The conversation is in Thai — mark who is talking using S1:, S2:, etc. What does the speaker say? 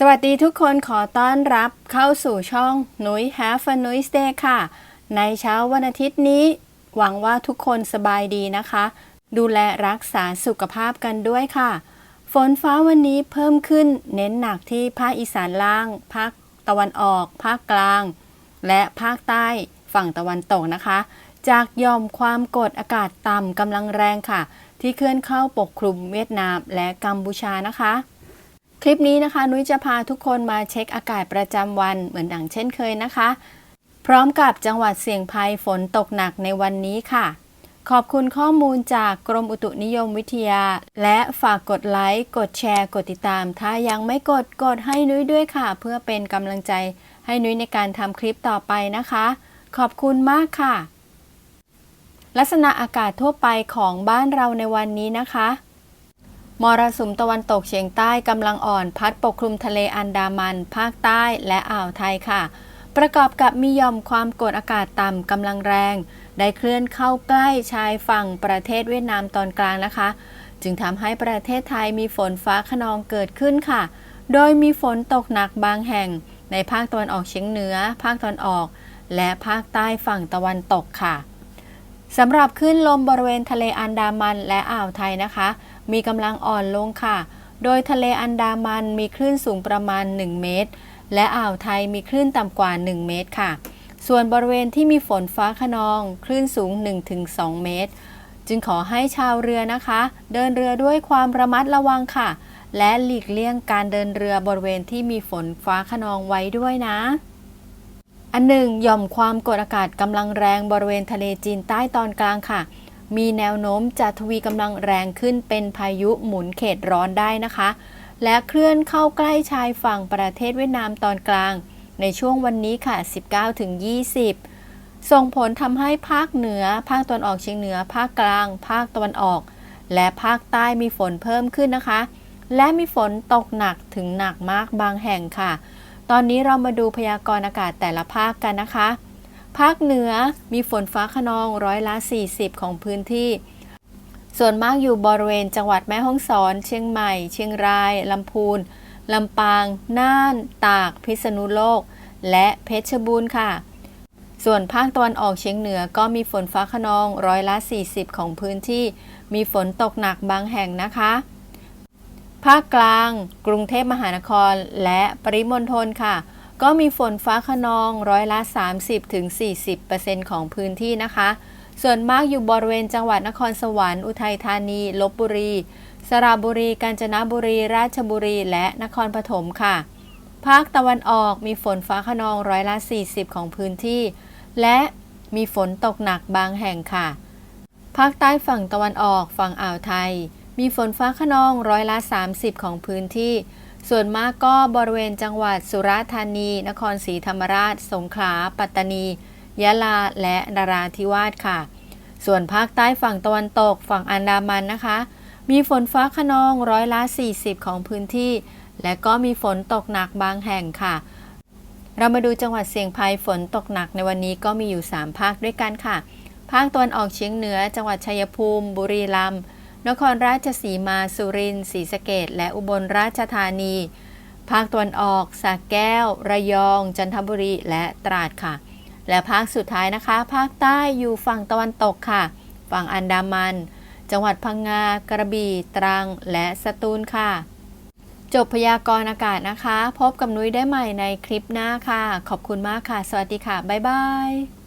S1: สวัสดีทุกคนขอต้อนรับเข้าสู่ช่องนุ้ย Have a Nice Day ค่ะ ในเช้าวันอาทิตย์นี้ หวังว่าทุกคนสบายดีนะคะ ดูแลรักษาสุขภาพกันด้วยค่ะ ฝนฟ้าวันนี้เพิ่มขึ้นเน้นหนักที่ภาคอีสานล่าง ภาคตะวันออก ภาคกลาง และภาคใต้ฝั่งตะวันตกนะคะ จากย่อมความกดอากาศต่ำกำลังแรงค่ะ ที่เคลื่อนเข้าปกคลุมเวียดนามและกัมพูชานะคะ คลิปนี้นะคะ นุ้ยจะพาทุกคนมาเช็คอากาศประจำวันเหมือนดังเช่นเคยนะคะ พร้อมกับจังหวัดเสี่ยงภัยฝนตกหนักในวันนี้ค่ะ ขอบคุณข้อมูลจากกรมอุตุนิยมวิทยา และฝากกดไลค์ กดแชร์ กดติดตาม ถ้ายังไม่กดกดให้นุ้ยด้วยค่ะ เพื่อเป็นกำลังใจให้นุ้ยในการทำคลิปต่อไปนะคะ ขอบคุณมากค่ะ ลักษณะอากาศทั่วไปของบ้านเราในวันนี้นะคะ มรสุมตะวันตกเฉียงใต้กำลังอ่อนพัดปกคลุมทะเลอันดามัน ภาคใต้และอ่าวไทยค่ะ ประกอบกับมีย่อมความกดอากาศต่ำกำลังแรง ได้เคลื่อนเข้าใกล้ชายฝั่งประเทศเวียดนามตอนกลางนะคะ จึงทำให้ประเทศไทยมีฝนฟ้าขนองเกิดขึ้นค่ะ โดยมีฝนตกหนักบางแห่ง ในภาคตะวันออกเฉียงเหนือ ภาคตะวันออก และภาคใต้ฝั่งตะวันตกค่ะสำหรับคลื่นลมบริเวณทะเลอันดามันและอ่าวไทยนะคะ มีกำลังอ่อนลงค่ะ โดยทะเลอันดามันมีคลื่นสูงประมาณ 1 เมตร และอ่าวไทยมีคลื่นต่ำกว่า 1 เมตรค่ะ ส่วนบริเวณที่มีฝนฟ้าขนองคลื่นสูง 1-2 เมตร จึงขอให้ชาวเรือนะคะ เดินเรือด้วยความระมัดระวังค่ะ และหลีกเลี่ยงการเดินเรือบริเวณที่มีฝนฟ้าขนองไว้ด้วยนะอันหนึ่งหย่อมความกดอากาศกำลังแรงบริเวณทะเลจีนใต้ตอนกลางค่ะ มีแนวโน้มจะทวีกำลังแรงขึ้นเป็นพายุหมุนเขตร้อนได้นะคะ และเคลื่อนเข้าใกล้ชายฝั่งประเทศเวียดนามตอนกลาง ในช่วงวันนี้ค่ะ 19-20 ส่งผลทำให้ภาคเหนือ ภาคตะวันออกเฉียงเหนือ ภาคกลาง ภาคตะวันออก และภาคใต้มีฝนเพิ่มขึ้นนะคะ และมีฝนตกหนักถึงหนักมากบางแห่งค่ะ ตอนนี้เรามาดูพยากรณ์อากาศแต่ละภาคกันนะคะ ภาคเหนือมีฝนฟ้าขนองร้อยละ 40 ของพื้นที่ ส่วนมากอยู่บริเวณจังหวัดแม่ฮ่องสอน เชียงใหม่ เชียงราย ลำพูน ลำปาง น่าน ตาก พิษณุโลก และเพชรบูรณ์ค่ะ ส่วนภาคตะวันออกเฉียงเหนือก็มีฝนฟ้าขนองร้อยละ 40 ของพื้นที่ มีฝนตกหนักบางแห่งนะคะ ภาคกลาง กรุงเทพมหานคร และปริมณฑลค่ะ ก็มีฝนฟ้าขนองร้อยละ 30-40%ของพื้นที่นะคะ ส่วนมากอยู่บริเวณจังหวัดนครสวรรค์ อุทัยธานี ลบบุรี สระบุรี กาญจนบุรี ราชบุรี และนครปฐมค่ะ ภาคตะวันออกมีฝนฟ้าขนองร้อยละ 40 ของพื้นที่ และมีฝนตกหนักบางแห่งค่ะ ภาคใต้ฝั่งตะวันออกฝั่งอ่าวไทย มีฝนฟ้าขนองร้อยละ 30 ของพื้นที่ ส่วนมากก็บริเวณจังหวัดสุราษฎร์ธานี นครศรีธรรมราช สงขลา ปัตตานี ยะลา และนราธิวาสค่ะ ส่วนภาคใต้ฝั่งตะวันตก ฝั่งอันดามันนะคะ มีฝนฟ้าขนองร้อยละ 40 ของพื้นที่ และก็มีฝนตกหนักบางแห่งค่ะ เรามาดูจังหวัดเสี่ยงภัยฝนตกหนักในวันนี้ก็มีอยู่ 3 ภาคด้วยกันค่ะ ภาคตะวันออกเฉียงเหนือ จังหวัดชัยภูมิ บุรีรัมย์ นครราชสีมาสุรินทร์ศรีสะเกดและอุบลราชธานี ภาคตะวันออกสระแก้ว ระยอง จันทบุรีและตราดค่ะ และภาคสุดท้ายนะคะ ภาคใต้อยู่ฝั่งตะวันตกค่ะ ฝั่งอันดามัน จังหวัดพังงากระบี่ตรังและสตูลค่ะ จบพยากรณ์อากาศนะคะ พบกับนุ้ยได้ใหม่ในคลิปหน้าค่ะ ขอบคุณมากค่ะ สวัสดีค่ะ บ๊ายบาย